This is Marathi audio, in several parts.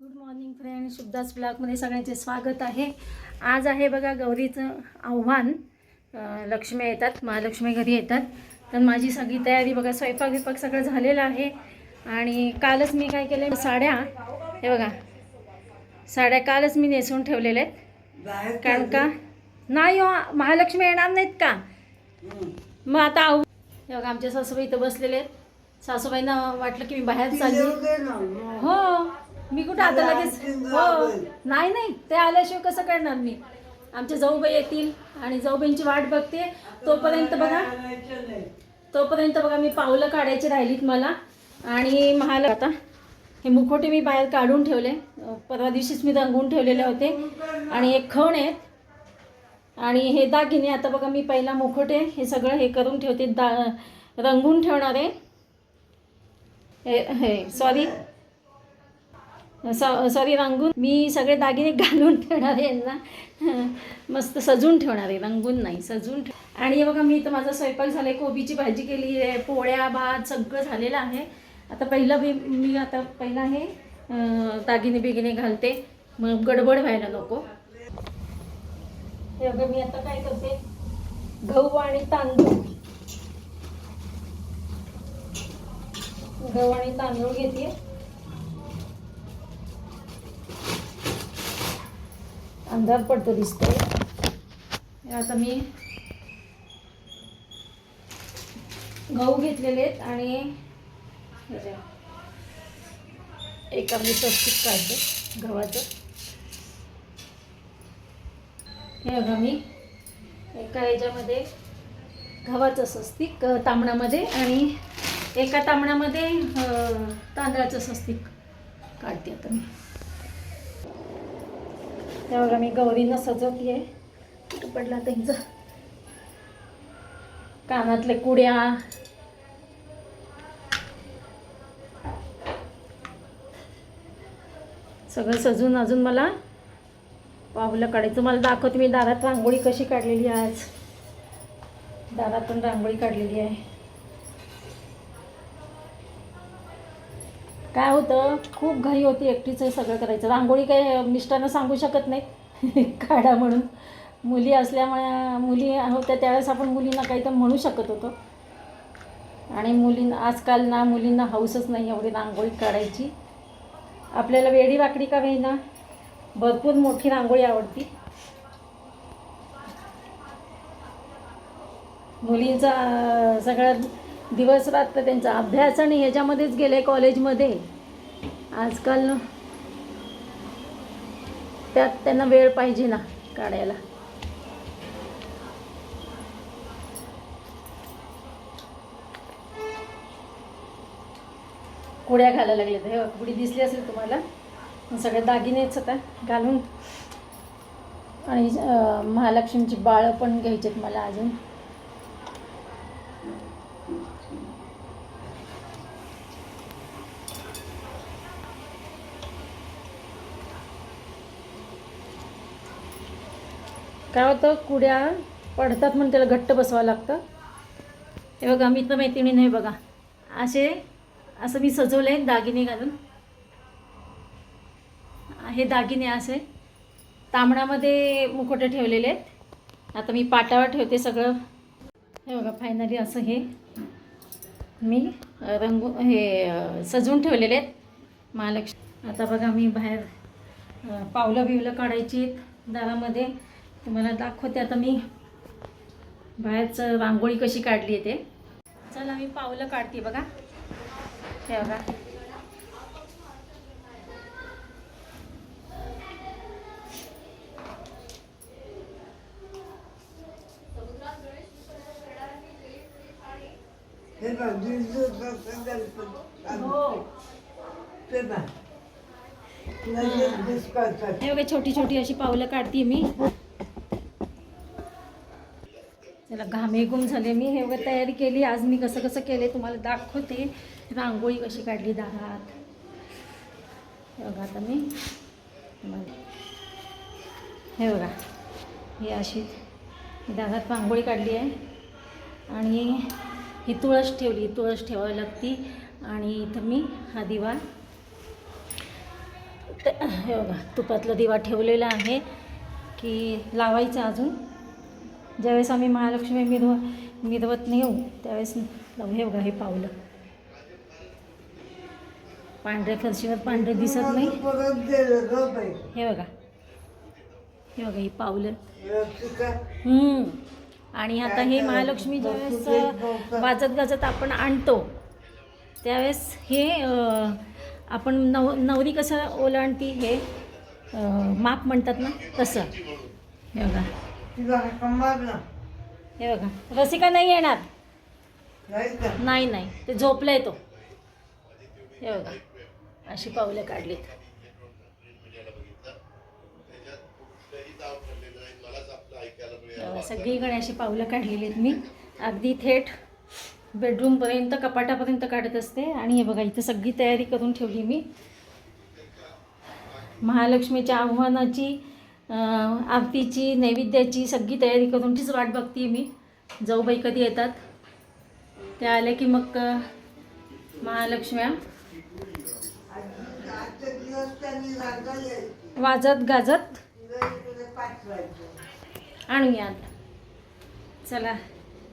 गुड मॉर्निंग फ्रेंड शुभदास ब्लॉगमध्ये सगळ्यांचे स्वागत आहे. आज आहे बघा गौरीचं आव्हान. लक्ष्मी येतात महालक्ष्मी घरी येतात. तर माझी सगळी तयारी बघा स्वयंपाक बिपाक सगळं झालेलं आहे. आणि कालच मी काय केलं साड्या. हे बघा. साड्या कालच मी नेसून ठेवलेल्या आहेत. कारण का? नाही हो महालक्ष्मी येणार नाहीत का? मग आता आव हे बघा आमच्या सासूबाई इथं बसलेले आहेत. सासूबाईंना वाटलं की मी बाहेर चालली. हो. मी कुठं आता लगेच हो. नाही नाही. ते आल्याशिवाय कसं करणार मी? आमचे जाऊबाई येतील आणि जाऊबाईंची वाट बघते. तोपर्यंत बघा. तोपर्यंत बघा मी पावलं काढायची राहिलीत मला. आणि महाल आता हे मुखोटे मी बाहेर काढून ठेवले. परवा दिवशीच मी रंगवून ठेवलेले होते. आणि एक खण आहेत. आणि हे दागिने आता बघा मी पहिला मुखोटे हे सगळं हे करून ठेवते. दा रंगवून ठेवणार आहे. हे हे सॉरी सॉरी रंगून मी सगळे दागिने घालून ठेवणार आहे यांना. मस्त सजून ठेवणार आहे रंगून नाही सजून ठेव आणि बघा मी तर माझा स्वयंपाक झाला आहे कोबीची भाजी केली आहे पोळ्या भात सगळं झालेलं आहे. आता पहिलं मी मी आता पहिला हे दागिने बिगिने घालते. मग गडबड व्हायला नको. हे बघा मी आता काय करते? गहू आणि तांदूळ. गहू आणि तांदूळ घेते. अंधार पडतो दिसतोय. आता मी गहू घेतलेले आहेत आणि हे बघा. एका मी स्वस्तिक काढते गव्हाचं. हे बघा मी. एका याच्यामध्ये गव्हाचं स्वस्तिक तांबणामध्ये आणि एका तांबणामध्ये तांदळाचं स्वस्तिक काढते आता मी. त्या बघा मी गौरीनं सजवते आहे कुठं पडला त्यांचं? कानातले कुड्या. सगळं सजून अजून मला पावलं काढायचं. मला दाखवते मी दारात रांगोळी कशी काढलेली आहे आज. दारात पण रांगोळी काढलेली आहे. काय होतं खूप घाई होती एकटीच हे सगळं करायचं. रांगोळी काय मिस्टरांना सांगू शकत नाही काढा म्हणून. मुली असल्यामुळे मुली होत्या त्यावेळेस आपण मुलींना काही तर म्हणू शकत होतो. आणि मुलींना आजकाल ना मुलींना हौसच नाही एवढी रांगोळी काढायची. आपल्याला वेडी वाकडी का होईना भरपूर मोठी रांगोळी आवडती. मुलींचा अं, दिवस रात्र त्यांचा अभ्यास आणि ह्याच्यामध्येच गेले कॉलेजमध्ये. आजकाल त्यात त्यांना वेळ पाहिजे ना काढायला. कुड्या घालायला लागल्या हे कुडी दिसली असेल तुम्हाला? सगळे दागिनेच आता घालून. आणि महालक्ष्मीची बाळं पण घ्यायची आहेत मला अजून. काय होतं कुड्या पडतात म्हणून त्याला घट्ट बसवावं लागतं. हे बघा मित्र मैत्रिणी नाही बघा असे असं मी सजवलं आहे दागिने घालून. हे दागिने असे तांबडामध्ये मुखोटे ठेवलेले आहेत. आता मी पाटावर ठेवते सगळं. हे बघा फायनली असं हे मी अ, रंगू हे सजवून ठेवलेले आहेत. महालक्ष्मी. आता बघा मी बाहेर पावलं बिवलं काढायची आहेत दारामध्ये. तुम्हाला दाखवते आता मी. बाहेरचं रांगोळी कशी काढली आहे ते. चला मी पावलं काढते बघा. हे बघा. हो हे. बघा. छोटी छोटी अशी पावलं काढते मी. घामेघूम घामे गुम झाले. मी हे वगैरे तयारी केली. आज मी कसं कसं केले तुम्हाला दाखवते. रांगोळी कशी काढली दारात. बघा आता मी. हे बघा. ही अशी दारात रांगोळी काढली आहे. आणि ही तुळस ठेवली. तुळस ठेवावी लागती. आणि इथं मी हा दिवा. हे बघा तुपातला दिवा ठेवलेला आहे. की लावायचा अजून. ज्यावेळेस आम्ही महालक्ष्मी मिरव मिरवत नेऊ त्यावेळेस हे बघा हे पावलं. पांढऱ्या फरशीवर पांढरे दिसत नाही. हे बघा. हे बघा ही पावलं. आणि आता हे महालक्ष्मी ज्यावेळेस वाजत गाजत आपण आणतो त्यावेळेस हे आपण नव नवरी कसं ओलांडती हे माप म्हणतात ना तसं. हे बघा. हे बघा रसिका नाही येणार. नाही नाही ते झोपलाय तो. हे बघा अशी पावलं काढलीत. सगळीकडे अशी पावलं काढलेली आहेत मी. अगदी थेट बेडरूमपर्यंत कपाटापर्यंत काढत असते. आणि हे बघा इथं सगळी तयारी करून ठेवली मी. महालक्ष्मीच्या आव्हानाची आरतीची नैवेद्याची सगळी तयारी करून तीच वाट बघते मी. जाऊबाई कधी येतात? त्या आल्या की मग महालक्ष्म्या. वाजत गाजत? आणूयात चला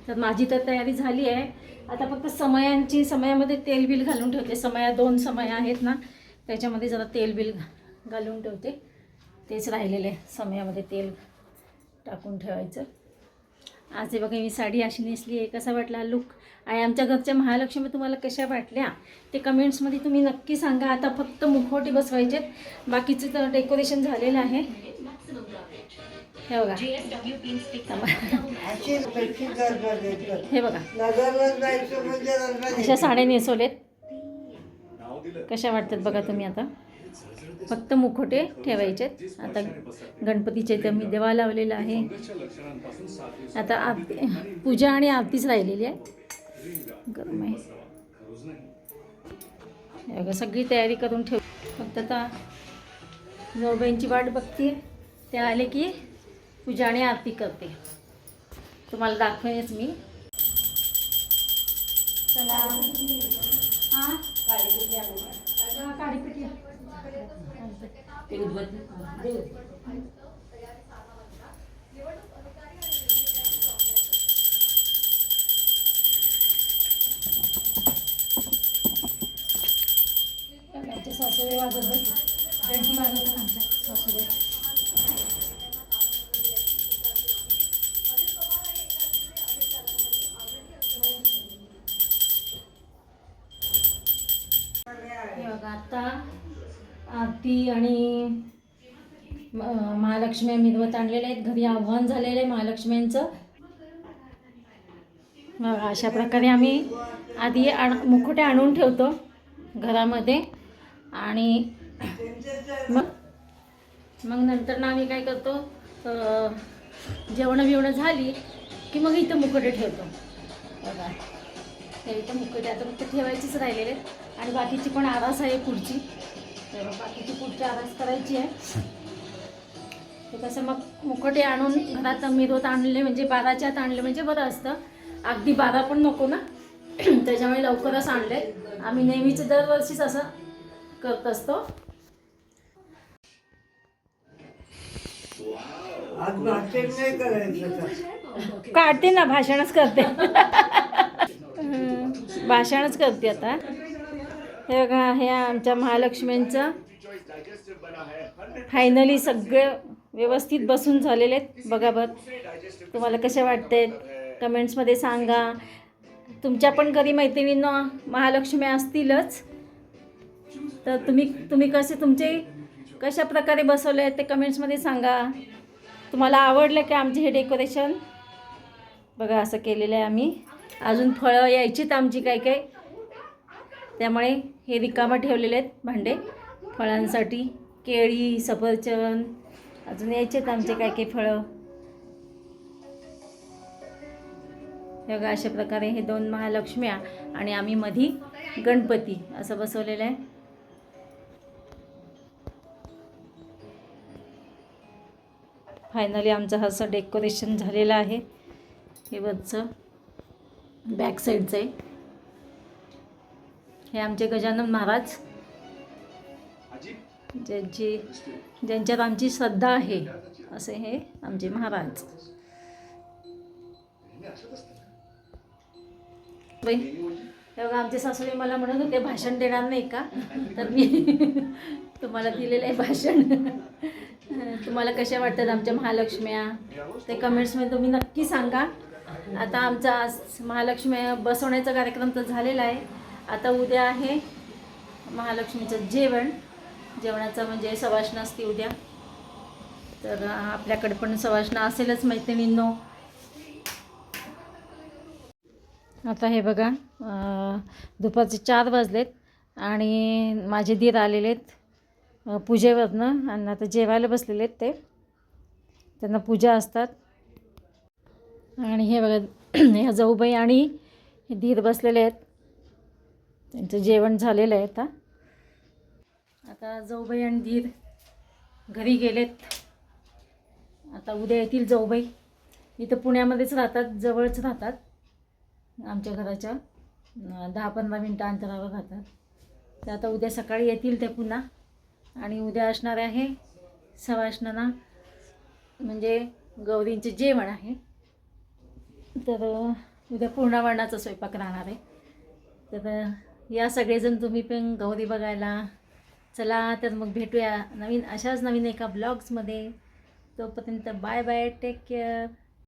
तर माझी तर तयारी झाली आहे. आता फक्त समयांची समयामध्ये तेल बिल घालून ठेवते. समया दोन समय आहेत ना त्याच्यामध्ये जरा तेल बिल घालून ठेवते. तेच राहिलेले समयामध्ये तेल टाकून ठेवायचं. आज हे बघा मी साडी अशी नेसली आहे. कसा वाटला लुक आणि आमच्या घरच्या महालक्ष्मी तुम्हाला कशा वाटल्या ते कमेंट्समध्ये तुम्ही नक्की सांगा. आता फक्त मुखवटे बसवायचे बाकीचं तर डेकोरेशन झालेलं आहे. हे बघा. हे बघा. अशा साड्या नेसवलेत. कशा वाटतात बघा तुम्ही आता? फक्त मुखोटे ठेवायचे आता गणपतीच्या इथं मी देवा लावलेला आहे. आता आरती पूजा आणि आरतीच राहिलेली आहे गरम आहे. सगळी तयारी करून ठेव. फक्त आता जाऊबाईंची वाट बघते. ते आले की पूजा आणि आरती करते. तुम्हाला दाखवेनच मी. चला. हां काळीपेटी आमचे सासूबाई वाजत बघ घंटी वाजवतात आमच्या सासूबाई आता आरती आणि महालक्ष्मी मिरवत आणलेले आहेत. घरी आव्हान झालेलं आहे महालक्ष्म्यांचं अशा प्रकारे आम्ही आधी आण मुखोटे आणून ठेवतो घरामध्ये. आणि मग मग नंतर ना आम्ही काय करतो जेवणं बिवणं झाली की मग इथं मुखोटे ठेवतो. बघा. इथं मुखोटे आता फक्त ठेवायचीच राहिलेले आहेत. आणि बाकीची पण आरास आहे पुढची. तर बाकीची पुढची आरास करायची आहे. ते कसं मग मुखोटे आणून घरात मिरवत आणले म्हणजे बाराच्या आत आणले म्हणजे बरं असतं. अगदी बारा पण नको ना. त्याच्यामुळे लवकरच आणले. आम्ही नेहमीच दरवर्षीच असं करत असतो. काढते ना भाषणच करते. भाषणच करते आता. हे बघा हे आमच्या महालक्ष्मींचं फायनली सगळे व्यवस्थित बसून झालेले आहेत. बघा बघ तुम्हाला कसे वाटते? कमेंट्समध्ये सांगा. तुमच्या पण घरी मैत्रिणींना महालक्ष्मी असतीलच. तर तुम्ही तुम्ही कसे तुमचे कशा प्रकारे बसवले आहेत ते कमेंट्समध्ये सांगा. तुम्हाला आवडलं का आमचे हे डेकोरेशन बघा असं केलेलं आहे आम्ही. अजून फळं यायचीत आमची काय काय? त्यामुळे हे रिकामं ठेवलेले आहेत भांडे. फळांसाठी केळी सफरचंद अजून यायचेत आमचे काय काय फळं. बघा अशा प्रकारे हे दोन महालक्ष्म्या आणि आम्ही मधी गणपती असं बसवलेलं आहे. फायनली आमचं असं डेकोरेशन झालेलं आहे. हे वरचं बॅक साईडचं आहे. हे आमचे गजानन महाराज. ज्यांची ज्यांच्यात आमची श्रद्धा आहे असे हे आमचे महाराज. बाई तेव्हा आमचे सासूबाई मला म्हणत होते भाषण देणार नाही का? तर मी तुम्हाला दिलेलं आहे भाषण. तुम्हाला कशा वाटतात आमच्या महालक्ष्म्या? ते कमेंट्समध्ये तुम्ही नक्की सांगा. आता आमचा आज महालक्ष्मी बसवण्याचा कार्यक्रम तर झालेला आहे. आता उद्या आहे महालक्ष्मीचं जेवण. जेवणाचं म्हणजे सवाष्ण असते उद्या. तर आपल्याकडे पण सवाष्ण असेलच मैत्रिणींनो. आता हे बघा दुपारचे चार वाजलेत आणि माझे दीर आलेले आहेत पूजेवरनं आणि आता जेवायला बसलेले आहेत ते. त्यांना पूजा असतात. आणि हे बघा ह्या जाऊबाई आणि हे दीर बसलेले आहेत. त्यांचं जेवण झालेलं आहे आता. आता जाऊबाई आणि धीर घरी गेलेत. आता उद्या येतील जाऊबाई. इथं पुण्यामध्येच राहतात जवळच राहतात. आमच्या घराच्या दहा पंधरा मिनटं अंतरावर राहतात. तर आता उद्या सकाळी येतील ते पुन्हा. आणि उद्या असणार आहे सवाष्णांना म्हणजे गौरींचे जेवण आहे. तर उद्या पूर्णावरणाचा स्वयंपाक राहणार आहे. तर या सगळेजण तुम्ही पण गौरी बघायला. चला तर मग भेटूया नवीन अशाच नवीन एका ब्लॉग्समध्ये तोपर्यंत बाय बाय टेक केअर